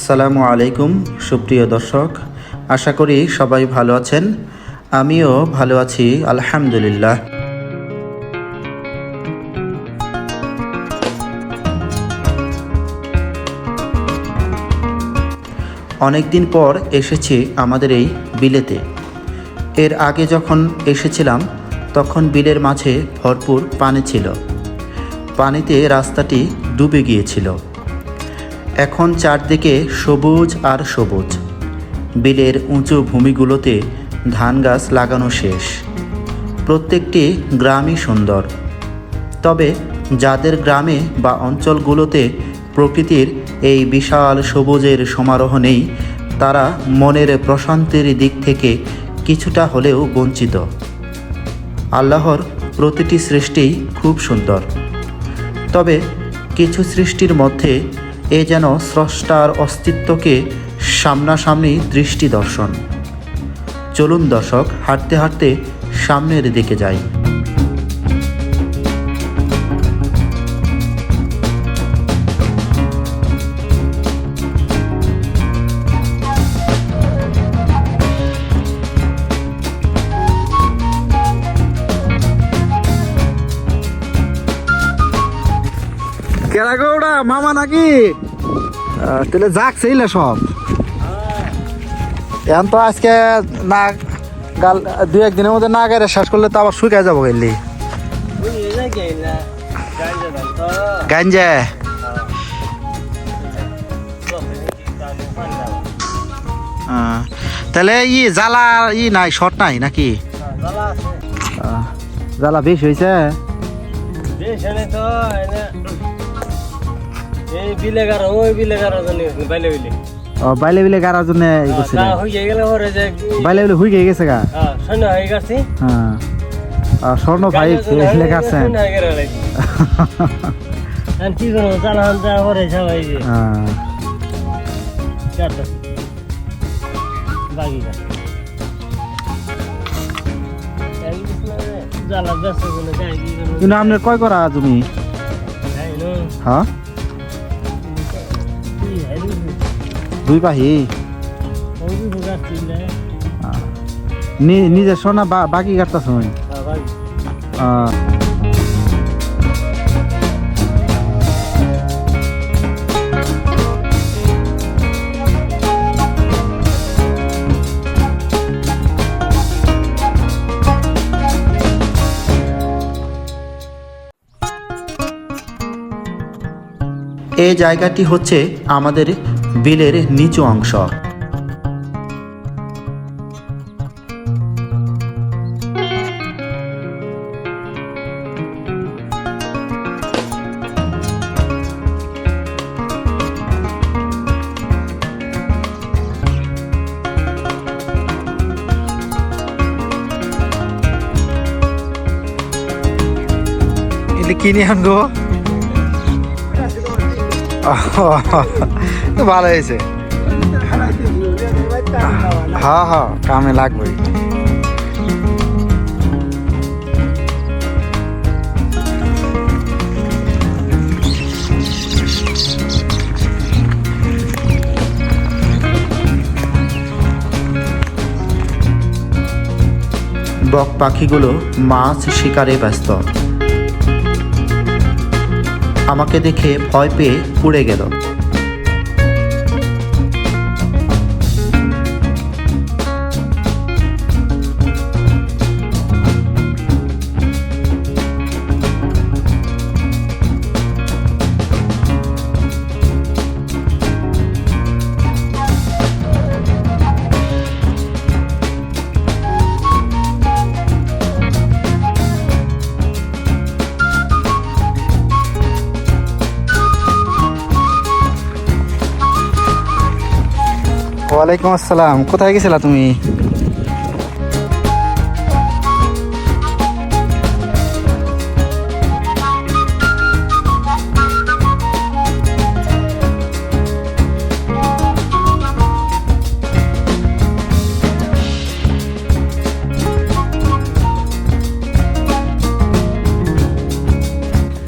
আসসালামু আলাইকুম, সুপ্রিয় দর্শক। আশা করি সবাই ভালো আছেন। আমিও ভালো আছি, আলহামদুলিল্লাহ। অনেক দিন পর এসেছি আমাদের এই বিলেতে। এর আগে যখন এসেছিলাম, তখন বিলের মাঝে ভরপুর পানি ছিল। পানিতে রাস্তাটি ডুবে গিয়েছিল। এখন চারদিকে সবুজ আর সবুজ। বিলের উঁচু ভূমিগুলোতে ধান গাছ লাগানো শেষ। প্রত্যেকটি গ্রামই সুন্দর। তবে যাদের গ্রামে বা অঞ্চলগুলোতে প্রকৃতির এই বিশাল সবুজের সমারোহ নেই, তারা মনের প্রশান্তির দিক থেকে কিছুটা হলেও বঞ্চিত। আল্লাহর প্রতিটি সৃষ্টিই খুব সুন্দর। তবে কিছু সৃষ্টির মধ্যে এ যেন স্রষ্টার অস্তিত্বকে সামনাসামনি দৃষ্টি দর্শন। চলুন দর্শক হাঁটতে হাঁটতে সামনের দিকে যাই। কেরা ওটা মামা নাকি? তাহলে যাক সেইলে সব। এখন তো আজকে না গাল দু একদিনের মধ্যে না গেলে শেষ করলে তো আবার শুকিয়ে যাব গেলি। গাঞ্জা। তাহলে ই জ্বালা ই নাই, শর্ট নাই নাকি? জ্বালা বেশ হয়েছে। এই ওই বাইলে বিলে। ও বাইলে বিলে গাড়ার জন্য ই করছিল না হয়ে গেলে পরে যে বাইলে বিলে হুই গিয়ে গেছে গা। হ্যাঁ হয়ে গেছে। হ্যাঁ। আর স্বর্ণ ভাই হয়ে আর কি করব যা সবাই হ্যাঁ চারটা বাকি জ্বালা ব্যস্ত কোনো যাই কি করব? কিন্তু আপনার কয় করা জমি? যাই হ্যাঁ? দুই নিজের সোনা বাকি কাটতাছ এই জায়গাটি হচ্ছে আমাদের বিলের নিচু অংশ। এটা কিনে আনব? ভালো হয়েছে। হ্যাঁ হ্যাঁ কামে লাগবে বক পাখিগুলো মাছ শিকারে ব্যস্ত। আমাকে দেখে ভয় পেয়ে উড়ে গেল। ওয়ালাইকুম আসসালাম। কোথায় গেছিলা তুমি?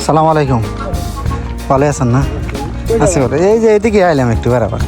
সালাম আলাইকুম। ভালো আছেন না? আছি বলে এই যে এদিকে আইলাম একটু বেড়াবার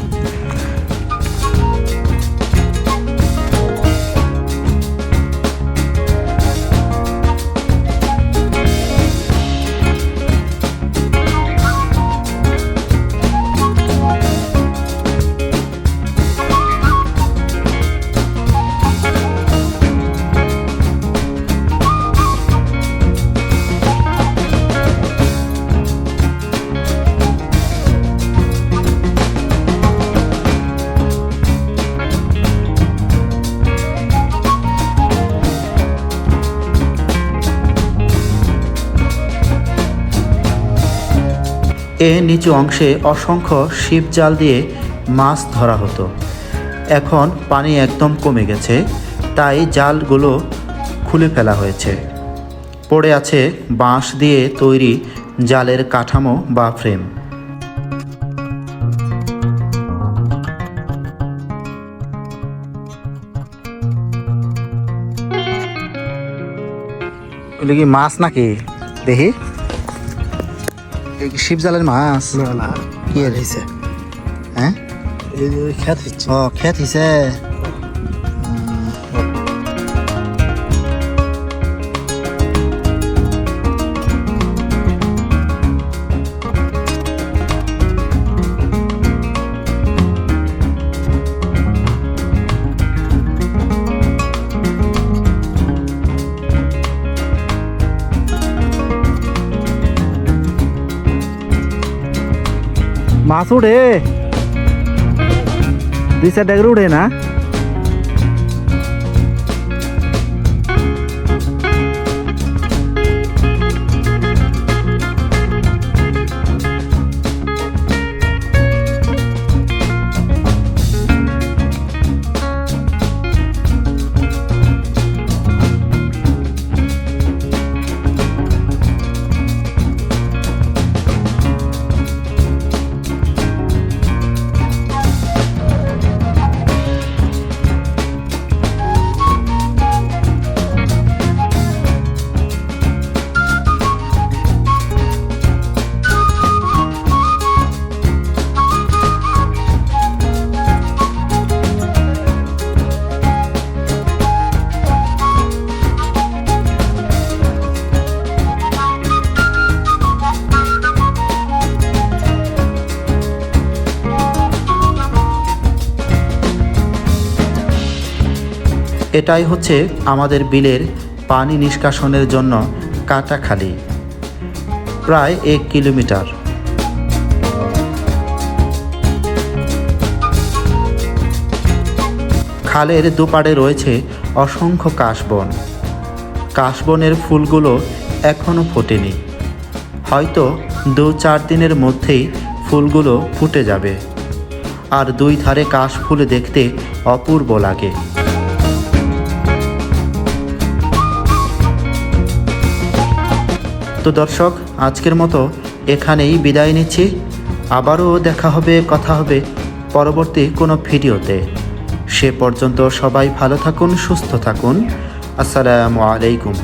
এ নিচু অংশে অসংখ্য শিপ জাল দিয়ে মাছ ধরা হতো। এখন পানি একদম কমে গেছে, তাই জালগুলো খুলে ফেলা হয়েছে। পড়ে আছে বাঁশ দিয়ে তৈরি জালের কাঠামো বা ফ্রেম। এগুলো কি মাছ নাকি? দেখি। এই কি শিব জালের মাছ? না না। কি হয়েছে হ্যাঁ? খেত হচ্ছে ও খেত হয়েছে মাছ উঠে। দুই ডেগরে উঠে না? এটাই হচ্ছে আমাদের বিলের পানি নিষ্কাশনের জন্য কাটাখালি, প্রায় এক কিলোমিটার। খালের দুপাড়ে রয়েছে অসংখ্য কাশবন। কাশবনের ফুলগুলো এখনও ফোটেনি। হয়তো দু চার দিনের মধ্যেই ফুলগুলো ফুটে যাবে। আর দুই ধারে কাশ ফুল দেখতে অপূর্ব লাগে। তো দর্শক আজকের মতো এখানেই বিদায় নিচ্ছি। আবারও দেখা হবে, কথা হবে পরবর্তী কোনো ভিডিওতে। সে পর্যন্ত সবাই ভালো থাকুন, সুস্থ থাকুন। আসসালামু আলাইকুম।